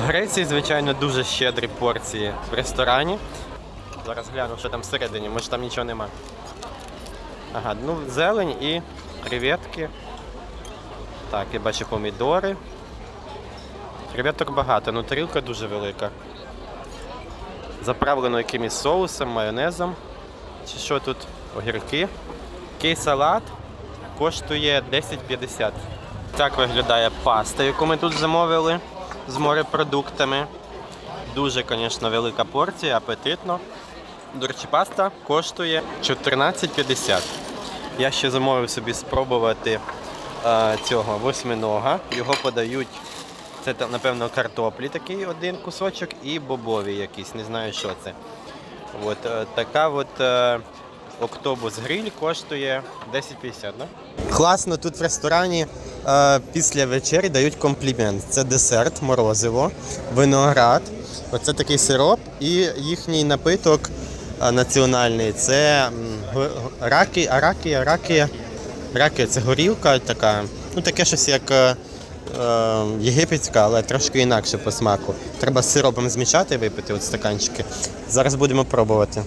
В Греції, звичайно, дуже щедрі порції в ресторані. Зараз гляну, що там всередині, може там нічого нема. Ага, ну зелень і креветки. Так, я бачу помідори. Креветок багато, ну тарілка дуже велика. Заправлено якимось соусом, майонезом. Чи що тут? Огірки. Кей салат коштує 10,50. Так виглядає паста, яку ми тут замовили з морепродуктами. Дуже, звісно, велика порція, апетитно. До речі, паста коштує 14,50. Я ще замовив собі спробувати е, цього восьминога. Його подають. Це напевно картоплі такий один кусочок і бобові якісь, не знаю що це. От, е, така от е, октобус гриль коштує 10,50, да? Класно, тут в ресторані після вечері дають комплімент. Це десерт, морозиво, виноград. Оце такий сироп і їхній напиток е, національний. Це раки, аракія, ракія. Ракія це горілка така. Ну таке щось як е, е, єгипетська, але трошки інакше по смаку. Треба з сиропом змішати і випити от стаканчики. Зараз будемо пробувати.